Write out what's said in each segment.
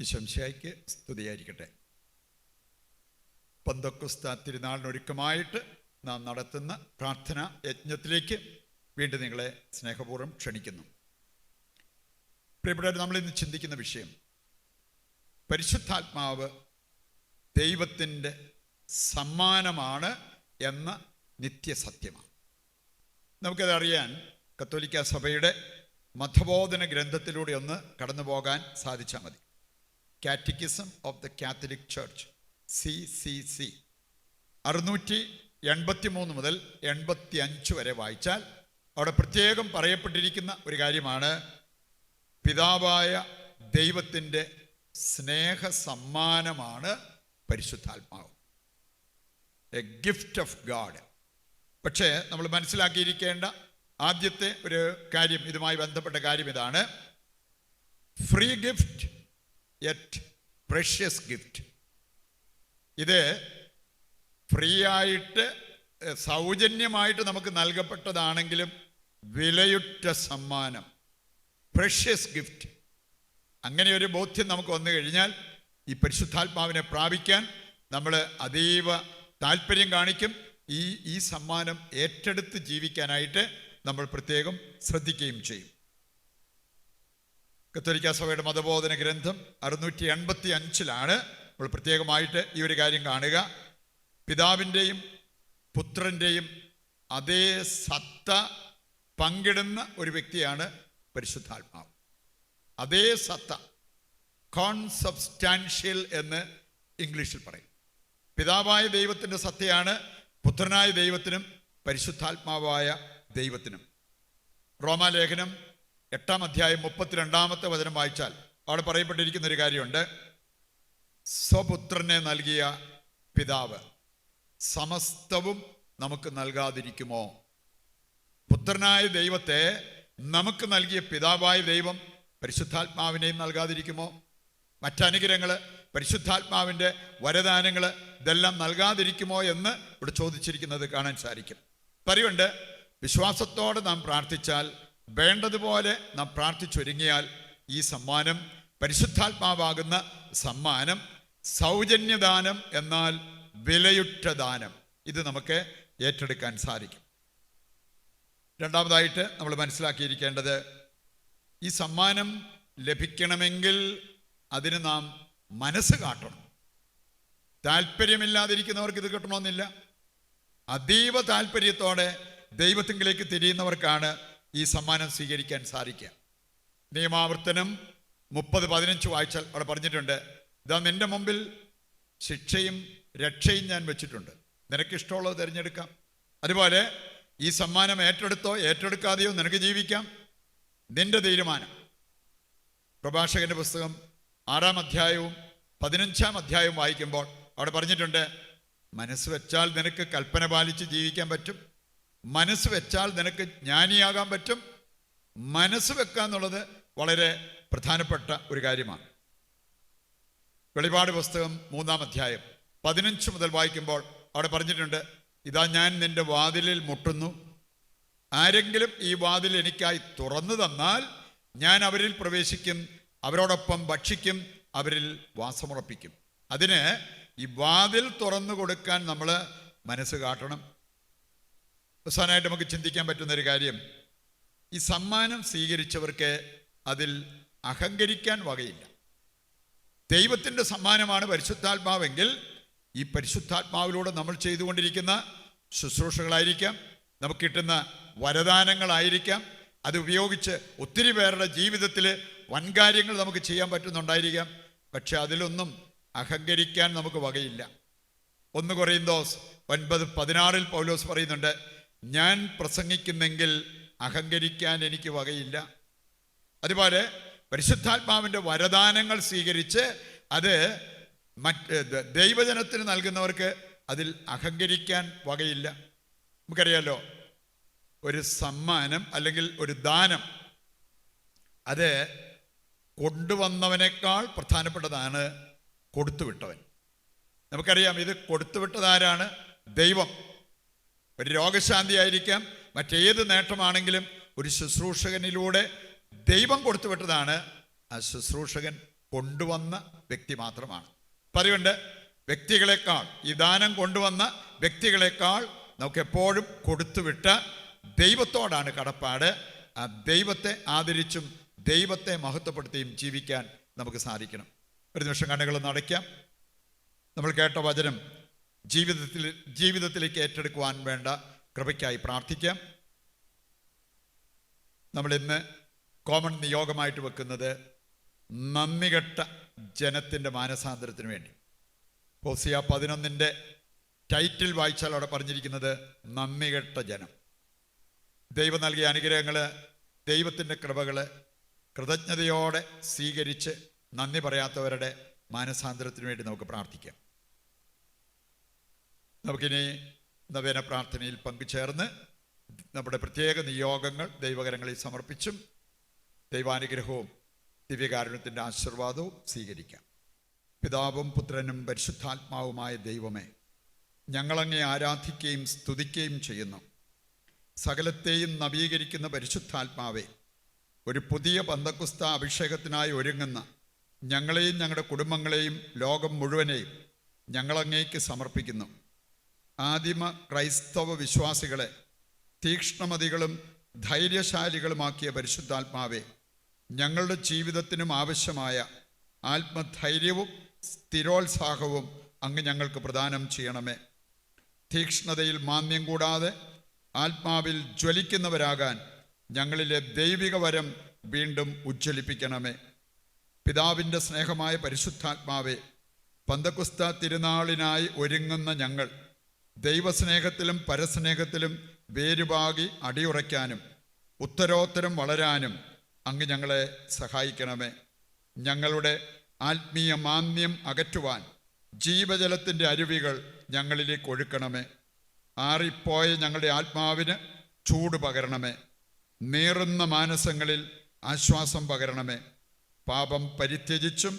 ഈശംശായിക്ക് സ്തുതിയായിരിക്കട്ടെ. പന്തക്കുസ്ത തിരുനാളിനൊരുക്കമായിട്ട് നാം നടത്തുന്ന പ്രാർത്ഥന യജ്ഞത്തിലേക്ക് വീണ്ടും നിങ്ങളെ സ്നേഹപൂർവം ക്ഷണിക്കുന്നു. പ്രിയപ്പെട്ടവർ നമ്മൾ ഇന്ന് ചിന്തിക്കുന്ന വിഷയം പരിശുദ്ധാത്മാവ് ദൈവത്തിന്റെ സമ്മാനമാണ് എന്ന നിത്യസത്യമാണ്. നമുക്കതറിയാൻ കത്തോലിക്ക സഭയുടെ മതബോധന ഗ്രന്ഥത്തിലൂടെ ഒന്ന് കടന്നു പോകാൻ സാധിച്ചാൽ മതി. Catechism of the catholic church C C C അറുന്നൂറ്റി എൺപത്തി മൂന്ന് മുതൽ എൺപത്തി അഞ്ച് വരെ വായിച്ചാൽ അവിടെ പ്രത്യേകം പറയപ്പെട്ടിരിക്കുന്ന ഒരു കാര്യമാണ്. പിതാവായ ദൈവത്തിന്റെ സ്നേഹ സമ്മാനമാണ് പരിശുദ്ധാത്മാവ്. എ ഗിഫ്റ്റ് ഓഫ് ഗാഡ് പക്ഷേ നമ്മൾ മനസ്സിലാക്കിയിരിക്കേണ്ട ആദ്യത്തെ ഒരു കാര്യം ഇതുമായി ബന്ധപ്പെട്ട കാര്യം ഇതാണ്. Free gift yet precious gift ഇത് ഫ്രീ ആയിട്ട് സൗജന്യമായിട്ട് നമുക്ക് നൽകപ്പെട്ടതാണെങ്കിലും വിലയുറ്റ സമ്മാനം. പ്രഷ്യസ് ഗിഫ്റ്റ് അങ്ങനെ ഒരു ബോധ്യം നമുക്ക് വന്നു കഴിഞ്ഞാൽ ഈ പരിശുദ്ധാത്മാവിനെ പ്രാപിക്കാൻ നമ്മൾ അതീവ താല്പര്യം കാണിക്കും. ഈ ഈ സമ്മാനം ഏറ്റെടുത്ത് ജീവിക്കാനായിട്ട് നമ്മൾ പ്രത്യേകം ശ്രദ്ധിക്കുകയും ചെയ്യും. കത്തോലിക്ക സഭയുടെ മതബോധന ഗ്രന്ഥം അറുന്നൂറ്റി എൺപത്തി അഞ്ചിലാണ് നമ്മൾ പ്രത്യേകമായിട്ട് ഈ ഒരു കാര്യം കാണുക. പിതാവിന്റെയും പുത്രന്റെയും അതേ സത്ത പങ്കിടുന്ന ഒരു വ്യക്തിയാണ് പരിശുദ്ധാത്മാവ്. അതേ സത്ത കോൺസബ്സ്റ്റാൻഷ്യൽ എന്ന് ഇംഗ്ലീഷിൽ പറയും. പിതാവായ ദൈവത്തിന്റെ സത്തയാണ് പുത്രനായ ദൈവത്തിനും പരിശുദ്ധാത്മാവായ ദൈവത്തിനും. റോമാലേഖനം എട്ടാം അധ്യായം മുപ്പത്തിരണ്ടാമത്തെ വചനം വായിച്ചാൽ അവിടെ പറയപ്പെട്ടിരിക്കുന്ന ഒരു കാര്യമുണ്ട്. സ്വപുത്രനെ നൽകിയ പിതാവ് സമസ്തവും നമുക്ക് നൽകാതിരിക്കുമോ? പുത്രനായ ദൈവത്തെ നമുക്ക് നൽകിയ പിതാവായ ദൈവം പരിശുദ്ധാത്മാവിനെയും നൽകാതിരിക്കുമോ? മറ്റനുഗ്രഹങ്ങൾ പരിശുദ്ധാത്മാവിന്റെ വരദാനങ്ങൾ ഇതെല്ലാം നൽകാതിരിക്കുമോ എന്ന് ഇവിടെ ചോദിച്ചിരിക്കുന്നത് കാണാൻ സാധിക്കും. പറയുണ്ട് വിശ്വാസത്തോടെ നാം പ്രാർത്ഥിച്ചാൽ വേണ്ടതുപോലെ നാം പ്രാർത്ഥിച്ചൊരുങ്ങിയാൽ ഈ സമ്മാനം പരിശുദ്ധാത്മാവാകുന്ന സമ്മാനം സൗജന്യദാനം എന്നാൽ വിലയുറ്റ ദാനം. ഇത് നമുക്ക് ഏറ്റെടുക്കാൻ സാധിക്കും. രണ്ടാമതായിട്ട് നമ്മൾ മനസ്സിലാക്കിയിരിക്കേണ്ടത് ഈ സമ്മാനം ലഭിക്കണമെങ്കിൽ അതിന് നാം മനസ്സ് കാട്ടണം. താല്പര്യമില്ലാതിരിക്കുന്നവർക്ക് ഇത് കിട്ടണമെന്നില്ല. അതീവ താല്പര്യത്തോടെ ദൈവത്തിങ്കിലേക്ക് തിരിയുന്നവർക്കാണ് ഈ സമ്മാനം സ്വീകരിക്കാൻ സാധിക്കുക. നിയമാവർത്തനം മുപ്പത് പതിനഞ്ച് വായിച്ചാൽ അവിടെ പറഞ്ഞിട്ടുണ്ട് ഇതാ നിന്റെ മുമ്പിൽ ശിക്ഷയും രക്ഷയും ഞാൻ വെച്ചിട്ടുണ്ട്. നിനക്കിഷ്ടമുള്ളത് തിരഞ്ഞെടുക്കാം. അതുപോലെ ഈ സമ്മാനം ഏറ്റെടുത്തോ ഏറ്റെടുക്കാതെയോ നിനക്ക് ജീവിക്കാം. നിന്റെ തീരുമാനം. പ്രഭാഷകന്റെ പുസ്തകം ആറാം അധ്യായവും പതിനഞ്ചാം അധ്യായവും വായിക്കുമ്പോൾ അവിടെ പറഞ്ഞിട്ടുണ്ട് മനസ്സ് വെച്ചാൽ നിനക്ക് കൽപ്പന പാലിച്ച് ജീവിക്കാൻ പറ്റും. മനസ്സ് വെച്ചാൽ നിനക്ക് ജ്ഞാനിയാകാൻ പറ്റും. മനസ്സ് വെക്കുക എന്നുള്ളത് വളരെ പ്രധാനപ്പെട്ട ഒരു കാര്യമാണ്. വെളിപാട് പുസ്തകം മൂന്നാം അധ്യായം പതിനഞ്ച് മുതൽ വായിക്കുമ്പോൾ അവിടെ പറഞ്ഞിട്ടുണ്ട് ഇതാ ഞാൻ നിന്റെ വാതിലിൽ മുട്ടുന്നു. ആരെങ്കിലും ഈ വാതിൽ എനിക്കായി തുറന്നു തന്നാൽ ഞാൻ അവരിൽ പ്രവേശിക്കും അവരോടൊപ്പം ഭക്ഷിക്കും അവരിൽ വാസമുറപ്പിക്കും. അതിന് ഈ വാതിൽ തുറന്നു കൊടുക്കാൻ നമ്മൾ മനസ്സ് കാട്ടണം. അവസാനമായിട്ട് നമുക്ക് ചിന്തിക്കാൻ പറ്റുന്ന ഒരു കാര്യം. ഈ സമ്മാനം സ്വീകരിച്ചവർക്ക് അതിൽ അഹങ്കരിക്കാൻ വകയില്ല. ദൈവത്തിന്റെ സമ്മാനമാണ് പരിശുദ്ധാത്മാവെങ്കിൽ ഈ പരിശുദ്ധാത്മാവിലൂടെ നമ്മൾ ചെയ്തുകൊണ്ടിരിക്കുന്ന ശുശ്രൂഷകളായിരിക്കാം നമുക്ക് കിട്ടുന്ന വരദാനങ്ങളായിരിക്കാം അത് ഉപയോഗിച്ച് ഒത്തിരി പേരുടെ ജീവിതത്തിൽ വൻകാര്യങ്ങൾ നമുക്ക് ചെയ്യാൻ പറ്റുന്നുണ്ടായിരിക്കാം. പക്ഷെ അതിലൊന്നും അഹങ്കരിക്കാൻ നമുക്ക് വകയില്ല. ഒന്ന് കുറയുന്തോസ് ഒൻപത് പതിനാറിൽ പൗലോസ് പറയുന്നുണ്ട് ഞാൻ പ്രസംഗിക്കുന്നെങ്കിൽ അഹങ്കരിക്കാൻ എനിക്ക് വകയില്ല. അതുപോലെ പരിശുദ്ധാത്മാവിന്റെ വരദാനങ്ങൾ സ്വീകരിച്ച് അത് മറ്റ് ദൈവജനത്തിന് നൽകുന്നവർക്ക് അതിൽ അഹങ്കരിക്കാൻ വകയില്ല. നമുക്കറിയാലോ ഒരു സമ്മാനം അല്ലെങ്കിൽ ഒരു ദാനം അത് കൊണ്ടുവന്നവനേക്കാൾ പ്രധാനപ്പെട്ടതാണ് കൊടുത്തുവിട്ടവൻ. നമുക്കറിയാം ഇത് കൊടുത്തുവിട്ടതാരാണ് ദൈവം. ഒരു രോഗശാന്തി ആയിരിക്കാം മറ്റേത് നേട്ടമാണെങ്കിലും ഒരു ശുശ്രൂഷകനിലൂടെ ദൈവം കൊടുത്തുവിട്ടതാണ് ആ ശുശ്രൂഷകൻ കൊണ്ടുവന്ന വ്യക്തി മാത്രമാണ്. പറയുണ്ട് വ്യക്തികളെക്കാൾ ഈ ദാനം കൊണ്ടുവന്ന വ്യക്തികളെക്കാൾ നമുക്ക് എപ്പോഴും കൊടുത്തുവിട്ട ദൈവത്തോടാണ് കടപ്പാട്. ആ ദൈവത്തെ ആദരിച്ചും ദൈവത്തെ മഹത്വപ്പെടുത്തിയും ജീവിക്കാൻ നമുക്ക് സാധിക്കണം. ഒരു നിമിഷം കണ്ണുകൾ നടയ്ക്കാം നമ്മൾ കേട്ട വചനം ജീവിതത്തിൽ ജീവിതത്തിലേക്ക് ഏറ്റെടുക്കുവാൻ വേണ്ട കൃപയ്ക്കായി പ്രാർത്ഥിക്കാം. നമ്മൾ ഇന്ന് കോമൺ നിയോഗമായിട്ട് വെക്കുന്നത് നന്ദികെട്ട ജനത്തിന്റെ മാനസാന്തരത്തിന് വേണ്ടി. ഹോസിയ പതിനൊന്നിന്റെ ടൈറ്റിൽ വായിച്ചാൽ അവിടെ പറഞ്ഞിരിക്കുന്നത് നന്ദികെട്ട ജനം. ദൈവം നൽകിയ അനുഗ്രഹങ്ങൾ ദൈവത്തിന്റെ കൃപകൾ കൃതജ്ഞതയോടെ സ്വീകരിച്ച് നന്ദി പറയാത്തവരുടെ മാനസാന്തരത്തിന് വേണ്ടി നമുക്ക് പ്രാർത്ഥിക്കാം. നമുക്കിനി നവേന പ്രാർത്ഥനയിൽ പങ്കുചേർന്ന് നമ്മുടെ പ്രത്യേക നിയോഗങ്ങൾ ദൈവകരങ്ങളിൽ സമർപ്പിച്ചും ദൈവാനുഗ്രഹവും ദിവ്യകാരുണ്യത്തിന്റെ ആശീർവാദവും സ്വീകരിക്കാം. പിതാവും പുത്രനും പരിശുദ്ധാത്മാവുമായ ദൈവമേ ഞങ്ങളങ്ങെ ആരാധിക്കുകയും സ്തുതിക്കുകയും ചെയ്യുന്നു. സകലത്തെയും നവീകരിക്കുന്ന പരിശുദ്ധാത്മാവേ ഒരു പുതിയ പന്തക്കുസ്ത അഭിഷേകത്തിനായി ഒരുങ്ങുന്ന ഞങ്ങളെയും ഞങ്ങളുടെ കുടുംബങ്ങളെയും ലോകം മുഴുവനെയും ഞങ്ങളങ്ങേക്ക് സമർപ്പിക്കുന്നു. ആദിമ ക്രൈസ്തവ വിശ്വാസികളെ തീക്ഷ്ണമതികളും ധൈര്യശാലികളുമാക്കിയ പരിശുദ്ധാത്മാവെ ഞങ്ങളുടെ ജീവിതത്തിനും ആവശ്യമായ ആത്മധൈര്യവും സ്ഥിരോത്സാഹവും അങ്ങ് ഞങ്ങൾക്ക് പ്രദാനം ചെയ്യണമേ. തീക്ഷ്ണതയിൽ മാന്യം കൂടാതെ ആത്മാവിൽ ജ്വലിക്കുന്നവരാകാൻ ഞങ്ങളിലെ ദൈവിക വരം വീണ്ടും ഉജ്ജ്വലിപ്പിക്കണമേ. പിതാവിന്റെ സ്നേഹമായ പരിശുദ്ധാത്മാവെ പന്തക്കുസ്ത തിരുനാളിനായി ഒരുങ്ങുന്ന ഞങ്ങൾ ദൈവസ്നേഹത്തിലും പരസ്നേഹത്തിലും വേരുപാകി അടിയുറയ്ക്കാനും ഉത്തരോത്തരം വളരാനും അങ്ങ് ഞങ്ങളെ സഹായിക്കണമേ. ഞങ്ങളുടെ ആത്മീയ മാന്യം അകറ്റുവാൻ ജീവജലത്തിന്റെ അരുവികൾ ഞങ്ങളിലേക്ക് ഒഴുക്കണമേ. ആറിപ്പോയ ഞങ്ങളുടെ ആത്മാവിന് ചൂട് പകരണമേ. നീറുന്ന മാനസങ്ങളിൽ ആശ്വാസം പകരണമേ. പാപം പരിത്യജിച്ചും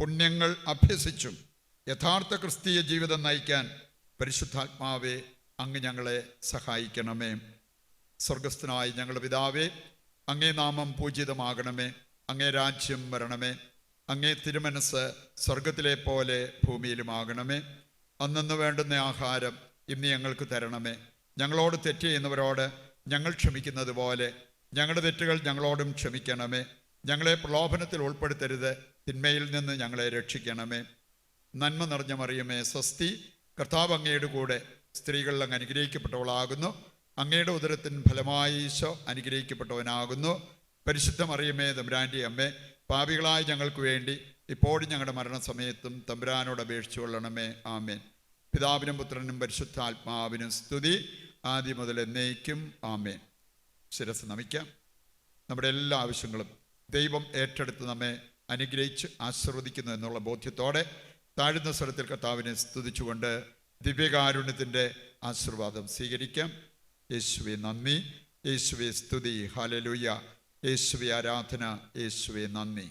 പുണ്യങ്ങൾ അഭ്യസിച്ചും യഥാർത്ഥ ക്രിസ്തീയ ജീവിതം നയിക്കാൻ പരിശുദ്ധാത്മാവെ അങ്ങ് ഞങ്ങളെ സഹായിക്കണമേ. സ്വർഗസ്ഥനായ ഞങ്ങളുടെ പിതാവേ അങ്ങേ നാമം പൂജിതമാകണമേ. അങ്ങേ രാജ്യം വരണമേ. അങ്ങേ തിരുമനസ് സ്വർഗത്തിലെ പോലെ ഭൂമിയിലുമാകണമേ. അന്നു വേണ്ടുന്ന ആഹാരം ഇന്ന് ഞങ്ങൾക്ക് തരണമേ. ഞങ്ങളോട് തെറ്റ് ചെയ്യുന്നവരോട് ഞങ്ങൾ ക്ഷമിക്കുന്നത് പോലെ ഞങ്ങളുടെ തെറ്റുകൾ ഞങ്ങളോടും ക്ഷമിക്കണമേ. ഞങ്ങളെ പ്രലോഭനത്തിൽ ഉൾപ്പെടുത്തരുത്. തിന്മയിൽ നിന്ന് ഞങ്ങളെ രക്ഷിക്കണമേ. നന്മ നിറഞ്ഞ മറിയമേ സ്വസ്തി കർത്താവ് അങ്ങയുടെ കൂടെ സ്ത്രീകളിൽ അങ്ങ് അനുഗ്രഹിക്കപ്പെട്ടവളാകുന്നു. അങ്ങയുടെ ഉദരത്തിൻ ഫലമായി ഈശോ അനുഗ്രഹിക്കപ്പെട്ടവനാകുന്നു. പരിശുദ്ധ മറിയമേ തമ്പുരാന്റെ അമ്മേ പാപികളായ ഞങ്ങൾക്ക് വേണ്ടി ഇപ്പോഴും ഞങ്ങളുടെ മരണസമയത്തും തമ്പുരാനോട് അപേക്ഷിച്ചു കൊള്ളണമേ. ആമേൻ. പിതാവിനും പുത്രനും പരിശുദ്ധാത്മാവിനും സ്തുതി. ആദ്യം മുതൽ എന്നേക്കും ആമേൻ. ശിരസ് നമിക്കാം. നമ്മുടെ എല്ലാ ആവശ്യങ്ങളും ദൈവം ഏറ്റെടുത്ത് നമ്മെ അനുഗ്രഹിച്ച് ആശീർവദിക്കുന്നു എന്നുള്ള ബോധ്യത്തോടെ താഴ്ന്ന സ്വരത്തിൽ കർത്താവിനെ സ്തുതിച്ചുകൊണ്ട് ദിവ്യകാരുണ്യത്തിന്റെ ആശീർവാദം സ്വീകരിക്കാം. യേശുവെ നന്ദി. യേശുവെ സ്തുതി. ഹാലലുയ്യ യേശുവെ ആരാധന. യേശുവെ നന്ദി.